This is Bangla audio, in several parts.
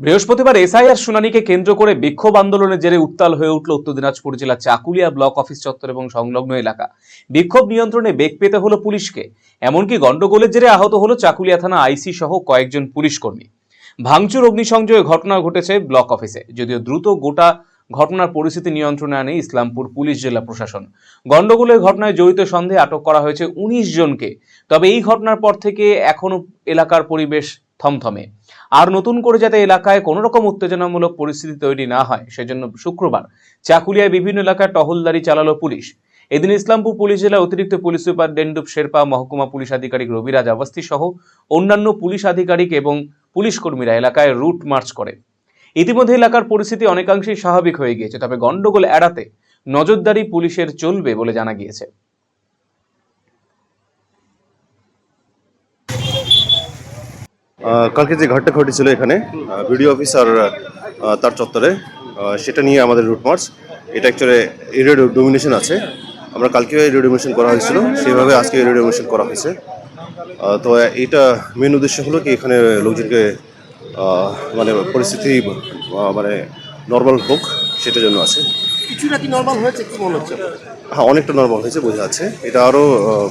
বৃহস্পতিবার এসআইআর শুনানিকে কেন্দ্র করে বিক্ষোভ আন্দোলনের জেরে উত্তাল হয়ে উঠল উত্তর দিনাজপুর জেলার চাকুলিয়া ব্লক অফিস চত্বর এবং সংলগ্ন এলাকা। বিক্ষোভ নিয়ন্ত্রণে বেগ পেতে হলো পুলিশকে। এমনকি গন্ডগোলের জেরে আহত হলো চাকুলিয়া থানা আইসি সহ কয়েকজন পুলিশ কর্মী ভাঙচুর অগ্নিসংযোগে ঘটনা ঘটেছে ব্লক অফিসে, যদিও দ্রুত গোটা ঘটনার পরিস্থিতি নিয়ন্ত্রণে আনে ইসলামপুর পুলিশ জেলা প্রশাসন। গন্ডগোলের ঘটনায় জড়িত সন্দেহে আটক করা হয়েছে উনিশ জনকে। তবে এই ঘটনার পর থেকে এখনও এলাকার পরিবেশ থমথমে। আর নতুন করে যাতে এলাকায় কোনো রকম উত্তেজনামূলক পরিস্থিতি তৈরি না হয়, সেজন্য শুক্রবার চাকুলিয়ায় বিভিন্ন এলাকায় টহলদারি চালালো পুলিশ। এদিন ইসলামপুর পুলিশ জেলা অতিরিক্ত পুলিশ সুপার ডেন্ডুপ শেরপা, মহকুমা পুলিশ আধিকারিক রবিরাজ আবাস্তি সহ অন্যান্য পুলিশ আধিকারিক এবং পুলিশ কর্মীরা এলাকায় রুট মার্চ করে। ইতিমধ্যে এলাকার পরিস্থিতি অনেকাংশেই স্বাভাবিক হয়ে গিয়েছে, তবে গন্ডগোল এড়াতে নজরদারি পুলিশের চলবে বলে জানা গিয়েছে। কালকে যে ঘটনা ঘটেছিল এখানে ভিডিও অফিসার তার চত্বরে সেটা নিয়ে আমাদের রুট মার্চ। এটা অ্যাকচুয়ালি এরিয়া ডোমিনেশন আছে। আমরা কালকে এরিয়া ডোমিনেশন করা হয়েছিল। সেইভাবে আজকে এরিয়া ডোমিনেশন করা হয়েছে। তো এটা মেন উদ্দেশ্য হলো কি এখানে লোকজনকে মানে পরিস্থিতি মানে নর্মাল হোক সেটার জন্য আছে। কিছুটা কি নর্মাল হয়েছে কি মনে হচ্ছে হ্যাঁ অনেকটা নর্মাল হয়েছে বোঝা যাচ্ছে। এটা আরও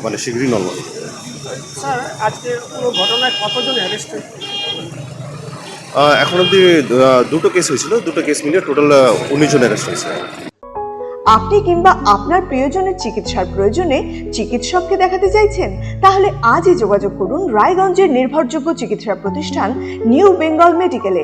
মানে শীঘ্রই নর্মাল স্যার আজকে পুরো ঘটনায় কতজন অ্যারেস্ট এখন অব্দি দুটো কেস হয়েছিল দুটো কেস মিলিয়ে টোটাল উনিশ জন অ্যারেস্ট হয়েছে। আপনি কিংবা আপনার প্রিয়জনের চিকিৎসার প্রয়োজনে চিকিৎসককে দেখাতে চাইছেন? তাহলে আজই যোগাযোগ করুন রায়গঞ্জের নির্ভরযোগ্য চিকিৎসা প্রতিষ্ঠান নিউ বেঙ্গল মেডিকেলে।